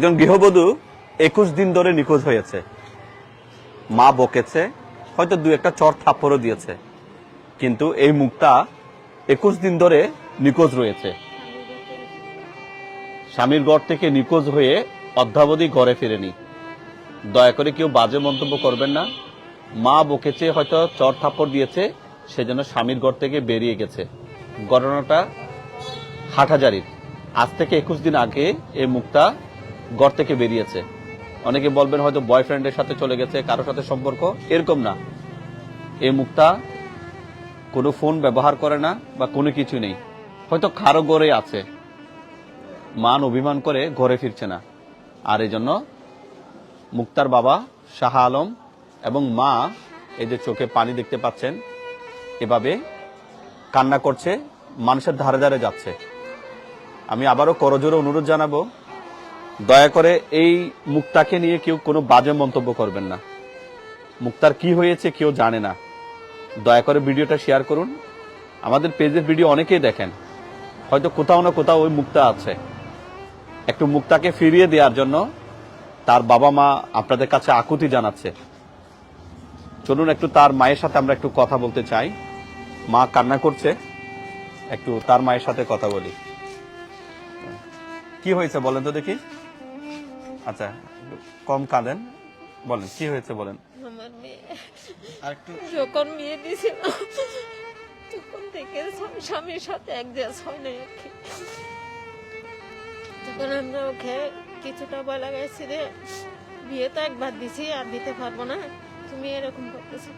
একজন গৃহবধূ একুশ দিন ধরে নিখোঁজ হয়েছে। মা বকেছে, হয়তো দু একটা চর থাপ্পড়ও দিয়েছে। কিন্তু এই মুক্তা একুশ দিন ধরে নিখোঁজ রয়েছে। স্বামীর ঘর থেকে নিখোঁজ হয়ে অদ্যাবধি ঘরে ফিরেনি। দয়া করে কেউ বাজে মন্তব্য করবেন না। মা বকেছে, হয়তো চর থাপ্পড় দিয়েছে, সেজন্য স্বামীর ঘর থেকে বেরিয়ে গেছে। ঘটনাটা হাটহাজারির। আজ থেকে একুশ দিন আগে এই মুক্তা ঘর থেকে বেরিয়েছে। অনেকে বলবেন হয়তো বয়ফ্রেন্ডের সাথে চলে গেছে, কারোর সাথে সম্পর্ক, এরকম না। এই মুক্তা কোনো ফোন ব্যবহার করে না বা কোনো কিছু নেই। হয়তো কারও ঘরে আছে। মান অভিমান করে ঘরে ফিরছে না। আর এই জন্য মুক্তার বাবা শাহ আলম এবং মা এই যে চোখে পানি দেখতে পাচ্ছেন, এভাবে কান্না করছে, মানুষের ধারে ধারে যাচ্ছে। আমি আবারও করজোরে অনুরোধ জানাব দয়া করে এই মুক্তাকে নিয়ে কেউ কোনো বাজে মন্তব্য করবেন না। মুক্তার কি হয়েছে কেউ জানে না। দয়া করে ভিডিওটা শেয়ার করুন। আমাদের পেজের ভিডিও অনেকেই দেখেন। হয়তো কোথাও না কোথাও ওই মুক্তা আছে। একটু মুক্তাকে ফিরিয়ে দেওয়ার জন্য তার বাবা মা আপনাদের কাছে আকুতি জানাচ্ছে। চলুন একটু তার মায়ের সাথে আমরা একটু কথা বলতে চাই। মা কান্না করছে। একটু তার মায়ের সাথে কথা বলি। কি হয়েছে বলেন তো দেখি। আচ্ছা কম কাঁদেন। বলেন কি হয়েছে বলেন? আমার মেয়ে। আর একটু যখন বিয়ে দিয়েছিল তখন থেকে স্বামী- স্বামীর সাথে একজাস হয় না আর কি। তখন আমরা ওকে কিছুটা বলা গেছি যে বিয়ে তো একবার দিছি আর দিতে পারব না। তুমি এরকম করতেছো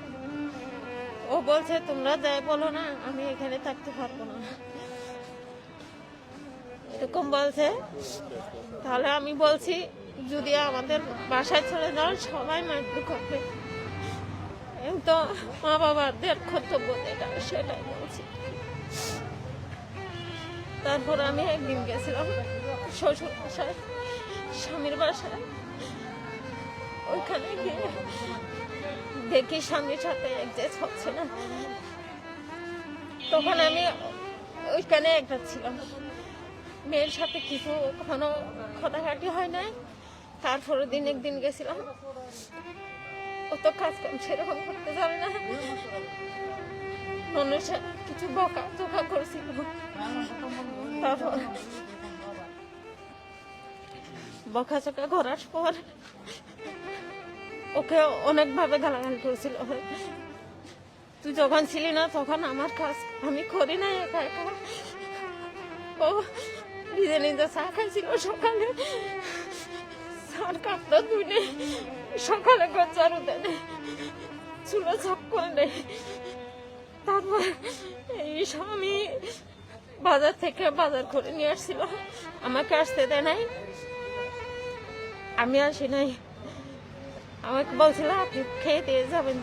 ও বলছে তোমরা যাই বলো না আমি এখানে থাকতে পারব না। এরকম বলছে। তাহলে আমি বলছি যদি আমাদের বাসায় চলে যাও সবাই মারধর করবে। তো মা বাবাদের কর্তব্য যেটা, সেটাই বলছি। তারপর আমি একদিন গেছিলাম শ্বশুর বাসায় স্বামীর বাসায়। ওইখানে গিয়ে দেখি স্বামীর সাথে একজেস্ট হচ্ছে না। তখন আমি ওইখানে একটা ছিলাম। মেয়ের সাথে কিছু কখনো খোটাখাটি হয় নাই। তারপরের দিন একদিন গেছিলাম। ও তো কাজ কাম সেরকম করতে জানে না। মানুষের কিছু বকা চোখা করছিল। তারপর বকা চোখা করার পর ওকে অনেকভাবে গালাগালি করেছিল। তুই যখন ছিলি না তখন আমার কাজ আমি করি না একা একা। ও নিজে নিজে চা খাইছিল সকালে। সার কাপটা ধুলে সকালে ঘর চারু দেয় চুলো চাপ করে নেয় তারপর এই স্বামী বাজার থেকে বাজার করে নিয়ে আসছিল। আমাকে আসতে দেয় নাই। আমি আসি নাই। আমাকে বলছিল, আপনি খেয়ে দিয়ে যাবেন।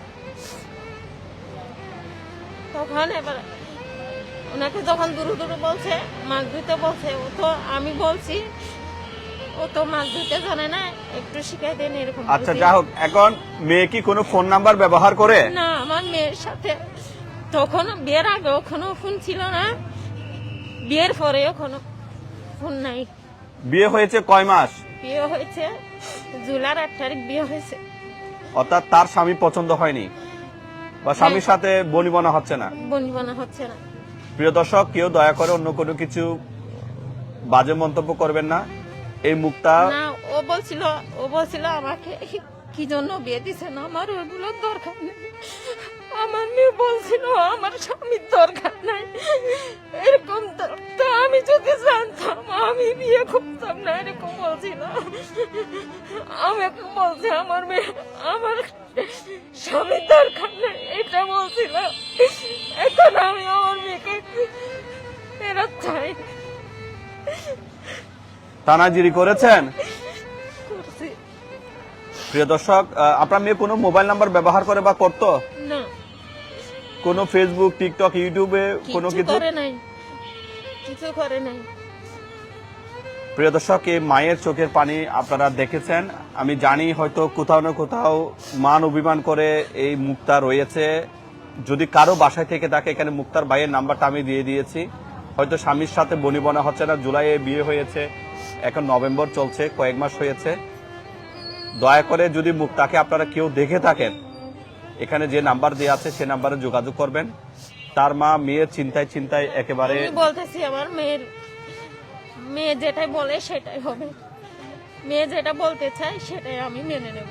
তখন এবার ওনাকে যখন দূরে দূরে বলছে মাছ ধুতে বলছে, ও তো আমি বলছি ও তো মাছ ধুতে জানে না একটু শিখাই দেন এরকম আচ্ছা। যা হোক এখন মেয়ে কি কোনো ফোন নাম্বার ব্যবহার করে? না আমার মেয়ের সাথে তখন বিয়ের আগে ওখানে ফোন ছিল না। বিয়ের পরে ওখানে ফোন নাই। বিয়ে হয়েছে কয় মাস? বিয়ে হয়েছে আট তারিখ বিয়ে হয়েছে। অর্থাৎ তার স্বামী পছন্দ হয়নি বা স্বামীর সাথে বনিবনা হচ্ছে না। বনিবনা হচ্ছে না। প্রিয় দর্শক কেউ দয়া করে অন্য কোনো কিছু বাজে মন্তব্য করবেন না। এই মুক্তা না, ও বলছিল ও বলছিল আমাকে কি জন্য বিয়ে দিছে না, আমার ওইগুলোর দরকার নেই। আমার মেয়ে বলছিল, আমার স্বামীর দরকার নাই। এরকম তো আমি যদি জানতাম, আমি বিয়ে করতাম না, এরকম বলছিল। আমাকে বলছে, আমার মেয়ে, আমার স্বামীর দরকার নাই, এটা বলছিল। এখন আমি আমার মেয়েকে ফেরত চাই। থানাজিরি করেছেন। করছি প্রিয় দর্শক আপনার মেয়ে কোনো মোবাইল নাম্বার ব্যবহার করে বা করতো? না। কোনো ফেসবুক টিকটক ইউটিউবে কোনো কিছু? কিছু করে নাই। কিছু করে নাই। প্রিয় দর্শক এই মায়ের চোখের পানি আপনারা দেখেছেন। আমি জানি হয়তো কোথাও না কোথাও মান অভিমান করে এই মুক্তা রয়েছে। যদি কারও বাসায় থেকে থাকে এখানে মুক্তার ভাইয়ের নাম্বারটা আমি দিয়ে দিয়েছি। হয়তো স্বামীর সাথে বনিবনা হচ্ছে না জুলাইয়ে বিয়ে হয়েছে। এখন নভেম্বর চলছে, কয়েক মাস হয়েছে। দয়া করে যদি মুক্তাকে আপনারা কেউ দেখে থাকেন, এখানে যে নাম্বার দেওয়া আছে সে নাম্বারে যোগাযোগ করবেন। তার মা মেয়ের চিন্তায় চিন্তায় একেবারে বলতেছি, আমার মেয়ের, মেয়ে যেটাই বলে সেটাই হবে। মেয়ে যেটা বলতে চায় সেটাই আমি মেনে নেব।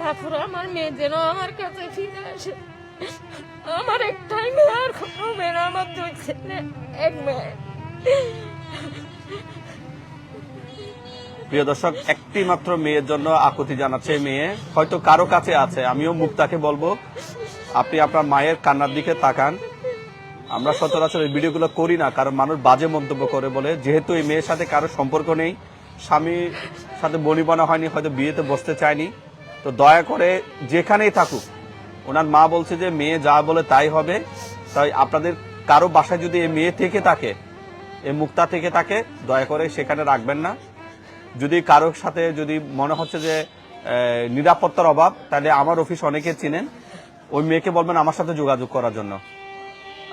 তারপরে আমার মেয়ে যেন আমার কাছে ফিরে আসে। আমার একটাই মেয়ে, আর কোনো মেয়ে আমার দুই ছেলে, এক মেয়ে। প্রিয় দর্শক, একটি মাত্র মেয়ের জন্য আকুতি জানাচ্ছে মেয়ে। হয়তো কারও কাছে আছে, আমিও মুক্তাকে বলব। আপনি আপনার মায়ের কান্নার দিকে তাকান। আমরা সচরাচর এই ভিডিওগুলো করি না, কারণ মানুষ বাজে মন্তব্য করে বলে। যেহেতু এই মেয়ের সাথে কারও সম্পর্ক নেই স্বামীর সাথে বনিবনা হয়নি, হয়তো বিয়েতে বসতে চায়নি। তো দয়া করে যেখানেই থাকুক, ওনার মা বলছে যে, মেয়ে যা বলে তাই হবে। তাই আপনাদের কারও বাসায় যদি এই মেয়ে থেকে থাকে, এই মুক্তা থেকে থাকে, দয়া করে সেখানে রাখবেন না। যদি কারোর সাথে যদি মনে হচ্ছে যে নিরাপত্তার অভাব, তাহলে আমার অফিস অনেকে চিনেন। ওই মেয়েকে বলবেন আমার সাথে যোগাযোগ করার জন্য।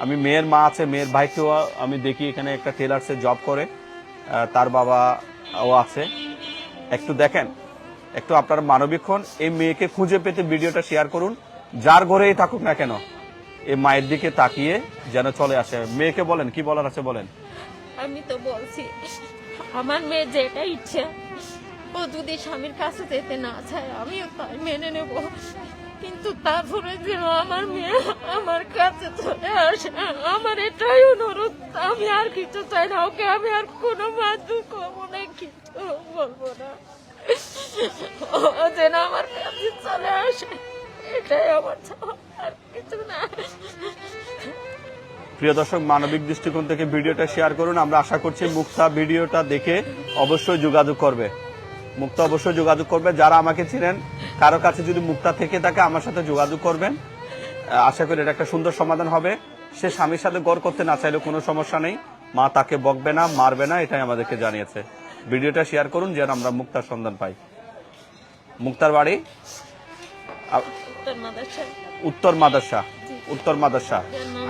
আমি মেয়ের মা আছে, মেয়ের ভাইকেও আমি দেখি এখানে একটা টেলার্সে জব করে। তার বাবা ও আছে। একটু দেখেন, একটু আপনার মানবিক হন। এই মেয়েকে খুঁজে পেতে ভিডিওটা শেয়ার করুন। যার ঘরেই থাকুক না কেন এই মায়ের দিকে তাকিয়ে যেন চলে আসে। মেয়েকে বলেন, কি বলার আছে বলেন? আমি তো বলছি। আমার মেয়ে যেটা ইচ্ছে, ও যদি স্বামীর কাছে যেতে না চায়, আমিও তাই মেনে নেব। কিন্তু তারপরে যেন আমার মেয়ে আমার কাছে চলে আসে, আমার এটাই অনুরোধ। আমি আর কিছু চাই না, ওকে আমি আর কোনো মাধ্যম করব না, কিছু বলব না। প্রিয় দর্শক মানবিক দৃষ্টিকোণ থেকে ভিডিওটা শেয়ার করুন। আমরা আশা করছি মুক্তা ভিডিওটা দেখে অবশ্যই যোগাযোগ করবে। মুক্তা অবশ্যই যোগাযোগ করবে। যারা আমাকে চিনেন কারও কাছে যদি মুক্তা থেকে থাকে আমার সাথে যোগাযোগ করবেন। আশা করি এটা একটা সুন্দর সমাধান হবে। সে স্বামীর সাথে গড় করতে না চাইলে কোনো সমস্যা নেই। মা তাকে বকবে না মারবে না এটাই আমাদেরকে জানিয়েছে। ভিডিওটা শেয়ার করুন যেন আমরা মুক্তার সন্ধান পাই। মুক্তার বাড়ি? উত্তর মাদাসা উত্তর মাদাসা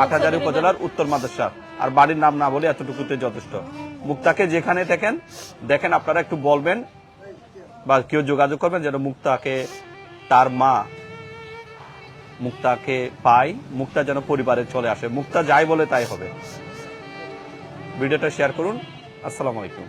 আটহাজারি উপজেলার উত্তর মাদাসা আর বাড়ির নাম না বলে এতটুকুতে যথেষ্ট। মুক্তাকে যেখানে দেখেন দেখেন আপনারা একটু বলবেন বা কেউ যোগাযোগ করবেন যেন মুক্তাকে তার মা মুক্তাকে পাই মুক্তা যেন পরিবারে চলে আসে। মুক্তা যাই বলে তাই হবে। ভিডিওটা শেয়ার করুন। আসসালামু আলাইকুম।